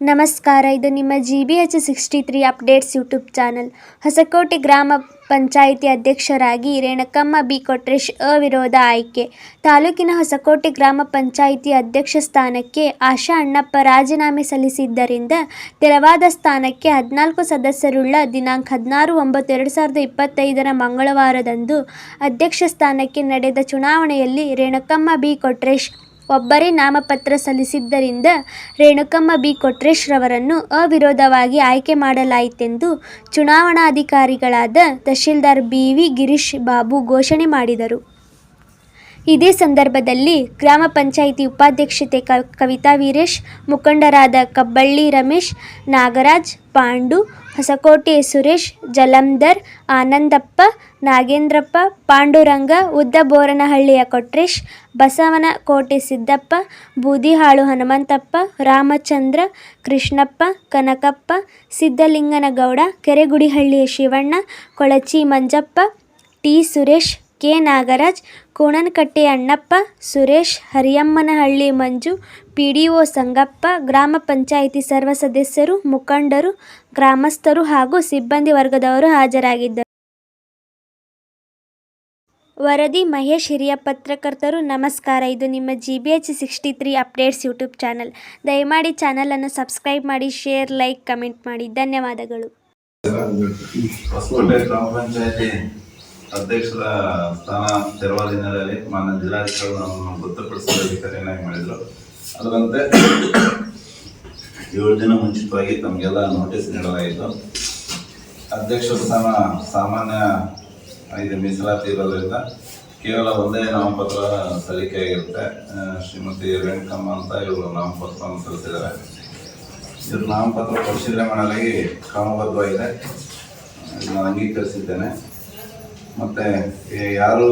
ನಮಸ್ಕಾರ, ಇದು ನಿಮ್ಮ G B H sixty three updates YouTube channel Hosakote ಗ್ರಾಮ ಪಂಚಾಯಿತಿ ಅಧ್ಯಕ್ಷರಾಗಿ ರೇಣಕಮ್ಮ ಬಿ ಕೊಟ್ರೇಶ್ ಅವಿರೋಧ ಆಯ್ಕೆ. ತಾಲೂಕಿನ ಹೊಸಕೋಟೆ ಗ್ರಾಮ ಪಂಚಾಯಿತಿ ಅಧ್ಯಕ್ಷ ಸ್ಥಾನಕ್ಕೆ ಆಶಾ ಅಣ್ಣಪ್ಪ ರಾಜೀನಾಮೆ ಸಲ್ಲಿಸಿದ್ದರಿಂದ ತೆರವಾದ ಸ್ಥಾನಕ್ಕೆ ಹದಿನಾಲ್ಕು ಸದಸ್ಯರುಳ್ಳ ದಿನಾಂಕ ಹದಿನಾರು ಒಂಬತ್ತು ಎರಡು ಸಾವಿರದ ಇಪ್ಪತ್ತೈದರ ಮಂಗಳವಾರದಂದು ಅಧ್ಯಕ್ಷ ಸ್ಥಾನಕ್ಕೆ ನಡೆದ ಚುನಾವಣೆಯಲ್ಲಿ ರೇಣಕಮ್ಮ ಬಿ ಕೊಟ್ರೇಶ್ ಒಬ್ಬರೇ ನಾಮಪತ್ರ ಸಲ್ಲಿಸಿದ್ದರಿಂದ ರೇಣುಕಮ್ಮ ಬಿ ಕೊಟ್ರೇಶ್ ರವರನ್ನು ಅವಿರೋಧವಾಗಿ ಆಯ್ಕೆ ಮಾಡಲಾಯಿತೆಂದು ಚುನಾವಣಾಧಿಕಾರಿಗಳಾದ ತಹಶೀಲ್ದಾರ್ ಬಿ ವಿ ಗಿರೀಶ್ ಬಾಬು ಘೋಷಣೆ ಮಾಡಿದರು. ಇದೇ ಸಂದರ್ಭದಲ್ಲಿ ಗ್ರಾಮ ಪಂಚಾಯಿತಿ ಉಪಾಧ್ಯಕ್ಷತೆ ಕ ಕವಿತಾ ವೀರೇಶ್, ಮುಖಂಡರಾದ ಕಬ್ಬಳ್ಳಿ ರಮೇಶ್, ನಾಗರಾಜ್, ಪಾಂಡು ಹೊಸಕೋಟೆ ಸುರೇಶ್, ಜಲಂಧರ್, ಆನಂದಪ್ಪ, ನಾಗೇಂದ್ರಪ್ಪ, ಪಾಂಡುರಂಗ ಉದ್ದಬೋರನಹಳ್ಳಿಯ Kotresh, Basavanakote Siddappa, Boodihalu Hanumanthappa, Ramachandra, Krishnappa, Kanakappa ಸಿದ್ದಲಿಂಗನಗೌಡ ಕೆರೆಗುಡಿಹಳ್ಳಿಯ Shivanna, Kolachi Manjappa, T Suresh K. Nagaraj, Konanakatte Annappa, Suresh, Hariyammanahalli Manju P D O Sangappa, ಗ್ರಾಮ ಪಂಚಾಯಿತಿ ಸರ್ವ ಸದಸ್ಯರು, ಮುಖಂಡರು, ಗ್ರಾಮಸ್ಥರು ಹಾಗೂ ಸಿಬ್ಬಂದಿ ವರ್ಗದವರು ಹಾಜರಾಗಿದ್ದರು ವರದಿ ಮಹೇಶ್ ಹಿರಿಯ ಪತ್ರಕರ್ತರು, ನಮಸ್ಕಾರ. ಇದು ನಿಮ್ಮ G B H sixty three updates YouTube channel. ದಯಮಾಡಿ ಚಾನಲನ್ನು ಸಬ್ಸ್ಕ್ರೈಬ್ ಮಾಡಿ, ಶೇರ್, ಲೈಕ್, ಕಮೆಂಟ್ ಮಾಡಿ. ಧನ್ಯವಾದಗಳು. ಅಧ್ಯಕ್ಷರ ಸ್ಥಾನ ತೆರವಾದ ಹಿನ್ನೆಲೆಯಲ್ಲಿ ಮಾನ್ಯ ಜಿಲ್ಲಾಧಿಕಾರಿಗಳು ನಮ್ಮನ್ನು ಗೊತ್ತುಪಡಿಸಿದ ಅಧಿಕಾರಿಯನ್ನಾಗಿ ಮಾಡಿದರು. ಅದರಂತೆ ಏಳು ದಿನ ಮುಂಚಿತವಾಗಿ ತಮಗೆಲ್ಲ ನೋಟಿಸ್ ನೀಡಲಾಯಿತು. ಅಧ್ಯಕ್ಷರ ಸ್ಥಾನ ಸಾಮಾನ್ಯ ಇದು ಮೀಸಲಾತಿ ಇರೋದ್ರಿಂದ ಕೇವಲ ಒಂದೇ ನಾಮಪತ್ರ ಸಲ್ಲಿಕೆ ಆಗಿರುತ್ತೆ ಶ್ರೀಮತಿ ರೇಣುಕಮ್ಮ ಅಂತ ಇವರು ನಾಮಪತ್ರವನ್ನು ಸಲ್ಲಿಸಿದ್ದಾರೆ. ಇವರು ನಾಮಪತ್ರ ಪರಿಶೀಲನೆ ಮಾಡಲಾಗಿ ಕ್ರಮಬದ್ಧವಾಗಿದೆ. ನಾನು ಅಂಗೀಕರಿಸಿದ್ದೇನೆ. ಮತ್ತು ಯಾರು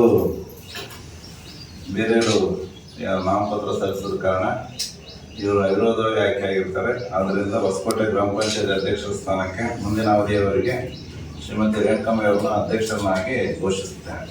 ಬೇರೆಯವರು ನಾಮಪತ್ರ ಸಲ್ಲಿಸಿದ ಕಾರಣ ಇವರು ಅವಿರೋಧವಾಗಿ ಆಯ್ಕೆ ಆಗಿರ್ತಾರೆ. ಆದ್ದರಿಂದ ಹೊಸಕೋಟೆ ಗ್ರಾಮ ಪಂಚಾಯತ್ ಅಧ್ಯಕ್ಷರ ಸ್ಥಾನಕ್ಕೆ ಮುಂದಿನ ಅವಧಿಯವರೆಗೆ ಶ್ರೀಮತಿ ರೇಣುಕಮ್ಮ ಅವರನ್ನು ಅಧ್ಯಕ್ಷರನ್ನಾಗಿ ಘೋಷಿಸುತ್ತೇನೆ.